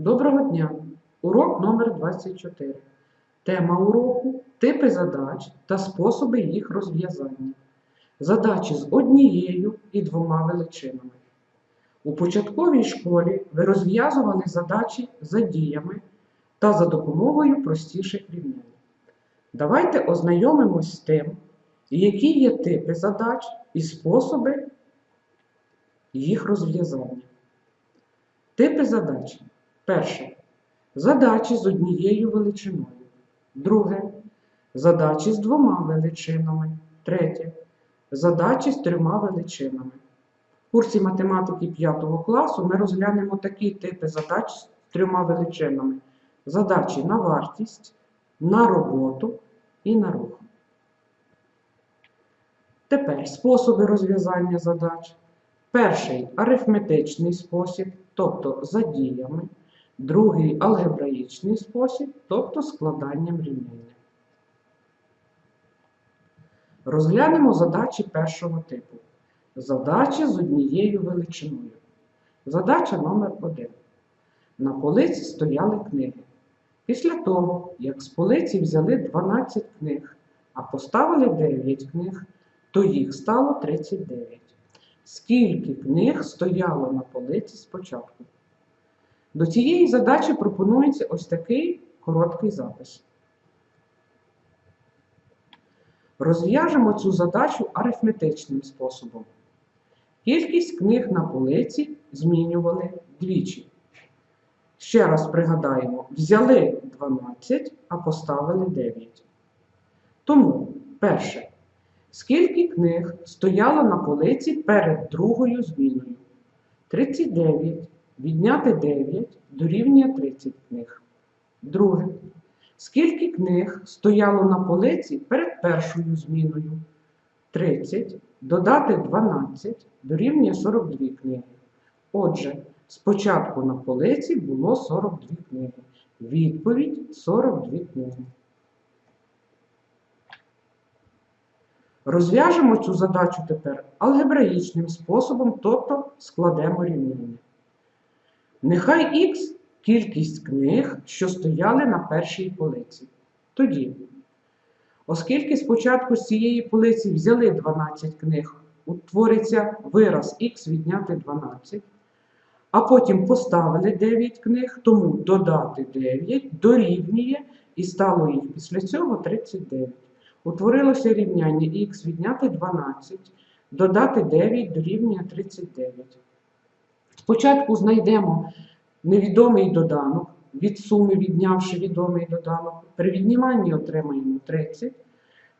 Доброго дня! Урок номер 24. Тема уроку типи задач та способи їх розв'язання. Задачі з однією і двома величинами. У початковій школі ви розв'язували задачі за діями та за допомогою простіших рівнянь. Давайте ознайомимось з тим, які є типи задач і способи їх розв'язання. Типи задач. Перше. Задачі з однією величиною. Друге. Задачі з двома величинами. Третє. Задачі з трьома величинами. В курсі математики 5 класу ми розглянемо такі типи задач з трьома величинами. Задачі на вартість, на роботу і на рух. Тепер способи розв'язання задач. Перший арифметичний спосіб, тобто за діями. Другий алгебраїчний спосіб, тобто складанням рівняння. Розглянемо задачі першого типу. Задачі з однією величиною. Задача номер 1. На полиці стояли книги. Після того, як з полиці взяли 12 книг, а поставили 9 книг, то їх стало 39. Скільки книг стояло на полиці спочатку? До цієї задачі пропонується ось такий короткий запис. Розв'яжемо цю задачу арифметичним способом. Кількість книг на полиці змінювали двічі. Ще раз пригадаємо, взяли 12, а поставили 9. Тому, перше, скільки книг стояло на полиці перед другою зміною? 39. Відняти 9 дорівнює 30 книг. Друге. Скільки книг стояло на полиці перед першою зміною? 30. Додати 12 дорівнює 42 книги. Отже, спочатку на полиці було 42 книги. Відповідь 42 книги. Розв'яжемо цю задачу тепер алгебраїчним способом, тобто складемо рівняння. Нехай х кількість книг, що стояли на першій полиці. Тоді, оскільки спочатку з цієї полиці взяли 12 книг, утвориться вираз х відняти 12, а потім поставили 9 книг, тому додати 9 дорівнює і стало їх після цього 39. Утворилося рівняння х відняти 12, додати 9 дорівнює 39. Спочатку знайдемо невідомий доданок, від суми віднявши відомий доданок. При відніманні отримаємо 30.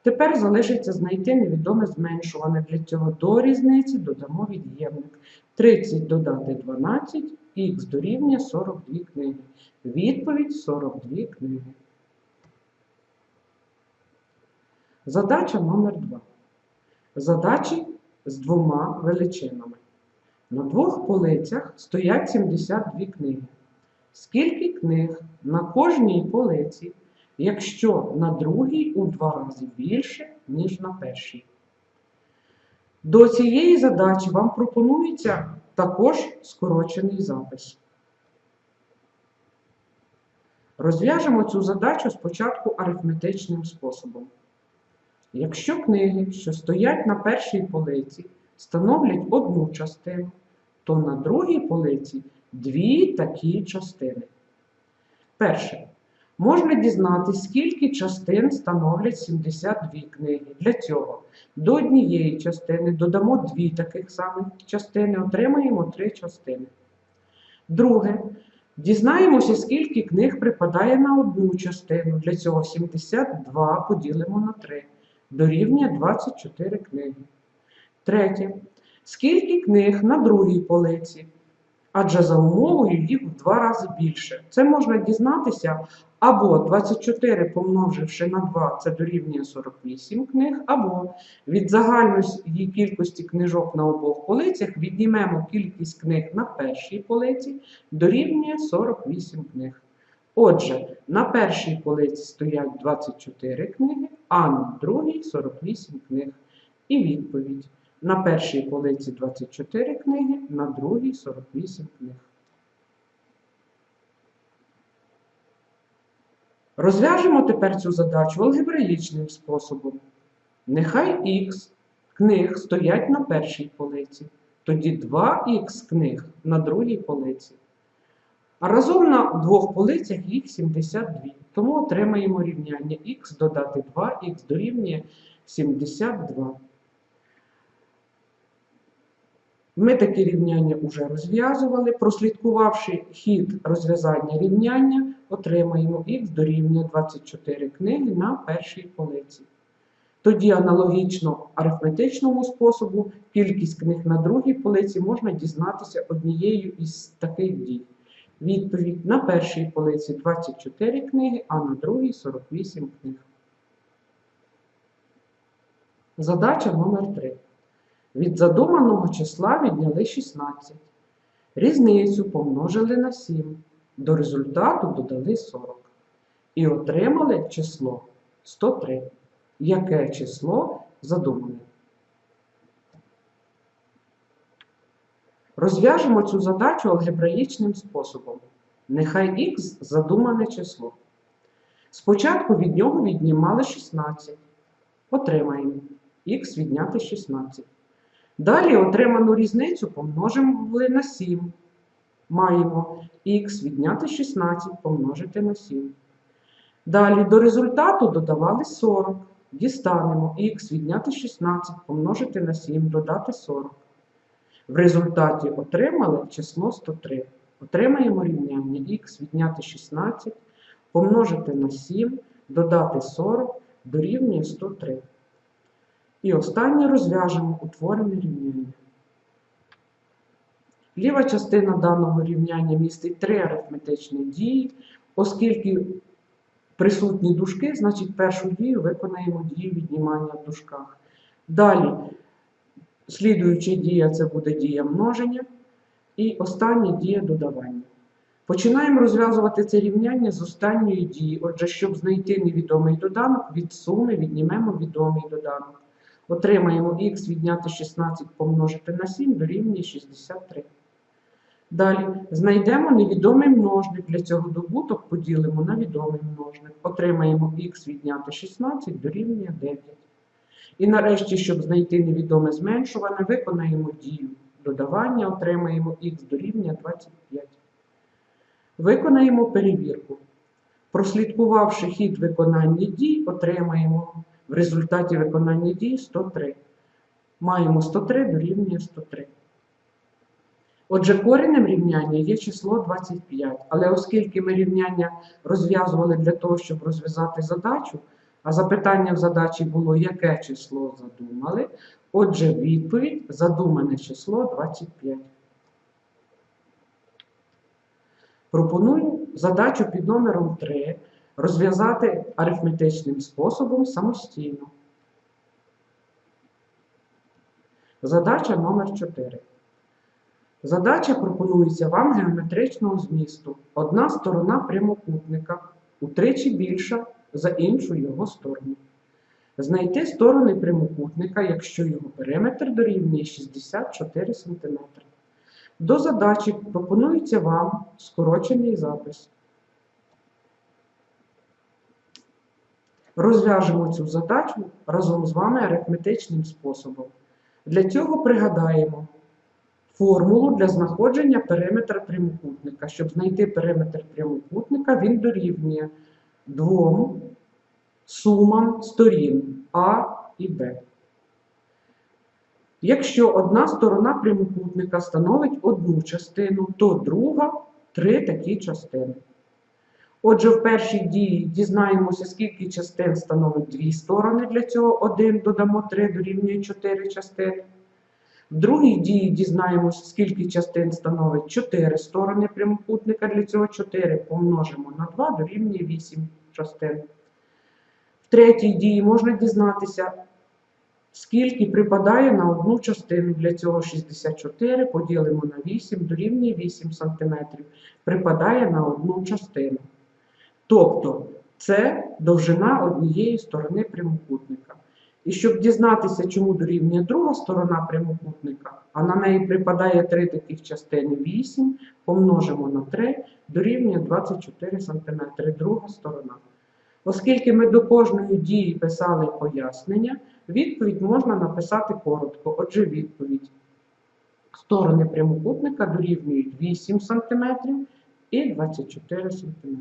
Тепер залишиться знайти невідоме зменшуване. Для цього до різниці додамо від'ємник. 30 додати 12, х дорівнює 42 книги. Відповідь 42 книги. Задача номер 2. Задачі з двома величинами. На двох полицях стоять 72 книги. Скільки книг на кожній полиці, якщо на другій у два рази більше, ніж на першій? До цієї задачі вам пропонується також скорочений запис. Розв'яжемо цю задачу спочатку арифметичним способом. Якщо книги, що стоять на першій полиці, становлять одну частину, то на другій полиці дві такі частини. Перше. Можна дізнатися, скільки частин становлять 72 книги. Для цього до однієї частини додамо дві таких самих частини, отримаємо три частини. Друге. Дізнаємося, скільки книг припадає на одну частину. Для цього 72 поділимо на 3. Дорівнює 24 книги. Третє. Скільки книг на другій полиці? Адже за умовою їх в два рази більше. Це можна дізнатися або 24 помноживши на 2, це дорівнює 48 книг, або від загальної кількості книжок на обох полицях віднімемо кількість книг на першій полиці, дорівнює 48 книг. Отже, на першій полиці стоять 24 книги, а на другій 48 книг. І відповідь. На першій полиці 24 книги, на другій 48 книг. Розв'яжемо тепер цю задачу алгебраїчним способом. Нехай х книг стоять на першій полиці, тоді 2х книг на другій полиці. А разом на двох полицях їх 72. Тому отримаємо рівняння х додати 2х дорівнює 72. Ми такі рівняння вже розв'язували. Прослідкувавши хід розв'язання рівняння, отримаємо х дорівнює 24 книги на першій полиці. Тоді аналогічно арифметичному способу кількість книг на другій полиці можна дізнатися однією із таких дій. Відповідь на першій полиці 24 книги, а на другій 48 книг. Задача номер 3. Від задуманого числа відняли 16. Різницю помножили на 7. До результату додали 40. І отримали число 103. Яке число задумане? Розв'яжемо цю задачу алгебраїчним способом. Нехай х задумане число. Спочатку від нього віднімали 16. Отримаємо х відняти 16. Далі отриману різницю помножимо на 7. Маємо х відняти 16 помножити на 7. Далі до результату додавали 40. Дістанемо х відняти 16 помножити на 7, додати 40. В результаті отримали число 103. Отримаємо рівняння х відняти 16, помножити на 7, додати 40, дорівнює 103. І останнє розв'яжемо утворене рівняння. Ліва частина даного рівняння містить три арифметичні дії, оскільки присутні дужки, значить першу дію виконаємо дію віднімання в дужках. Далі, слідуюча дія це буде дія множення. І остання дія додавання. Починаємо розв'язувати це рівняння з останньої дії. Отже, щоб знайти невідомий доданок, від суми віднімемо відомий доданок. Отримаємо х відняти 16 помножити на 7 дорівнює 63. Далі знайдемо невідомий множник. Для цього добуток поділимо на відомий множник. Отримаємо х відняти 16 дорівнює 9. І нарешті, щоб знайти невідоме зменшуване, виконаємо дію додавання, отримаємо х дорівнює 25. Виконаємо перевірку. Прослідкувавши хід виконання дій, отримаємо в результаті виконання дій 103. Маємо 103 дорівнює 103. Отже, коренем рівняння є число 25. Але оскільки ми рівняння розв'язували для того, щоб розв'язати задачу, а запитання в задачі було, яке число задумали, отже, відповідь задумане число 25. Пропоную задачу під номером 3 розв'язати арифметичним способом самостійно. Задача номер 4. Задача пропонується вам геометричного змісту. Одна сторона прямокутника утричі більша за іншу його сторону. Знайти сторони прямокутника, якщо його периметр дорівнює 64 см. До задачі пропонується вам скорочений запис. Розв'яжемо цю задачу разом з вами арифметичним способом. Для цього пригадаємо формулу для знаходження периметра прямокутника. Щоб знайти периметр прямокутника, він дорівнює двом сумам сторін А і Б. Якщо одна сторона прямокутника становить одну частину, то друга три такі частини. Отже, в першій дії дізнаємося, скільки частин становить дві сторони. Для цього 1 додамо 3 дорівнює 4 частини. В другій дії дізнаємося, скільки частин становить 4 сторони прямокутника. Для цього 4 помножимо на 2 дорівнює 8 частин. В третій дії можна дізнатися, скільки припадає на одну частину. Для цього 64 поділимо на 8 дорівнює 8 см. Припадає на одну частину. Тобто це довжина однієї сторони прямокутника. І щоб дізнатися, чому дорівнює друга сторона прямокутника, а на неї припадає три таких частини 8, помножимо на 3, дорівнює 24 см, друга сторона. Оскільки ми до кожної дії писали пояснення, відповідь можна написати коротко. Отже, відповідь. Сторони прямокутника дорівнюють 8 см і 24 см.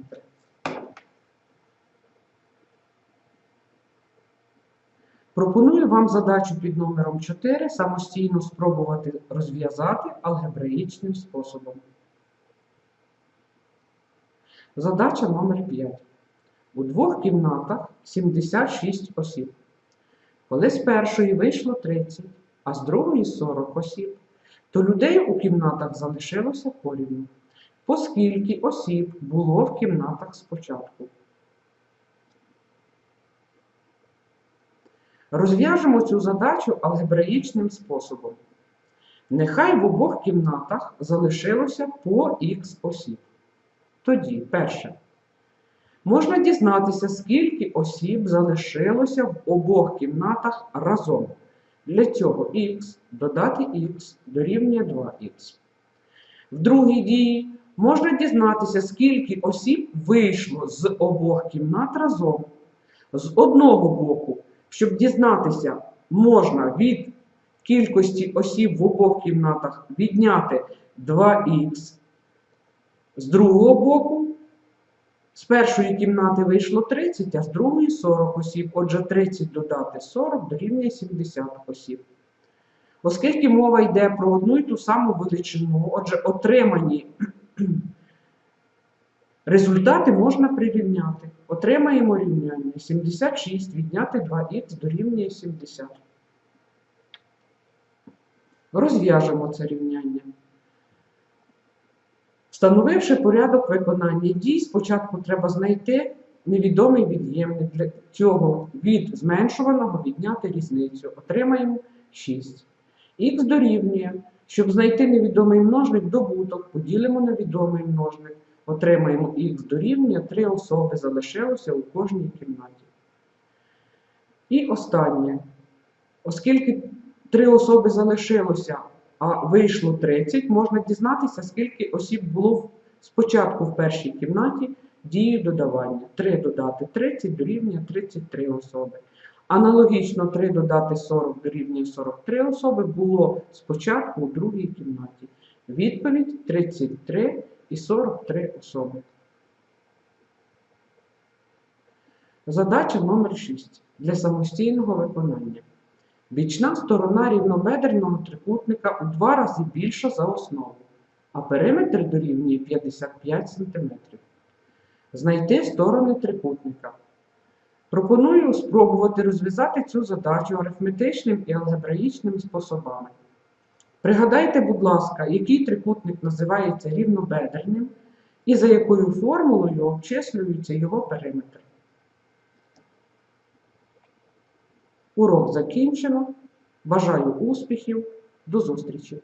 Пропоную вам задачу під номером 4 самостійно спробувати розв'язати алгебраїчним способом. Задача номер 5. У двох кімнатах 76 осіб. Коли з першої вийшло 30, а з другої 40 осіб, то людей у кімнатах залишилося порівну. Поскільки осіб було в кімнатах спочатку. Розв'яжемо цю задачу алгебраїчним способом. Нехай в обох кімнатах залишилося по х осіб. Тоді, перше, можна дізнатися, скільки осіб залишилося в обох кімнатах разом. Для цього х додати х дорівнює 2х. В другій дії можна дізнатися, скільки осіб вийшло з обох кімнат разом. З одного боку, щоб дізнатися, можна від кількості осіб в обох кімнатах відняти 2х. З другого боку, з першої кімнати вийшло 30, а з другої 40 осіб. Отже, 30 додати 40 дорівнює 70 осіб. Оскільки мова йде про одну і ту саму величину, отже, отримані результати можна прирівняти. Отримаємо рівняння 76 відняти 2х дорівнює 70. Розв'яжемо це рівняння. Встановивши порядок виконання дій, спочатку треба знайти невідомий від'ємник. Для цього від зменшуваного відняти різницю. Отримаємо 6. Х дорівнює. Щоб знайти невідомий множник, добуток, поділимо на відомий множник. Отримаємо х дорівнює 3 особи залишилося у кожній кімнаті. І останнє. Оскільки 3 особи залишилося, а вийшло 30, можна дізнатися, скільки осіб було спочатку в першій кімнаті дією додавання. 3 додати 30 дорівнює 33 особи. Аналогічно 3 додати 40 дорівнює 43 особи було спочатку у другій кімнаті. Відповідь 33 і 43 особи. Задача номер 6 для самостійного виконання. Бічна сторона рівнобедерного трикутника у два рази більша за основу, а периметр дорівнює 55 см. Знайти сторони трикутника. Пропоную спробувати розв'язати цю задачу арифметичним і алгебраїчним способами. Пригадайте, будь ласка, який трикутник називається рівнобедерним і за якою формулою обчислюється його периметр. Урок закінчено. Бажаю успіхів. До зустрічі!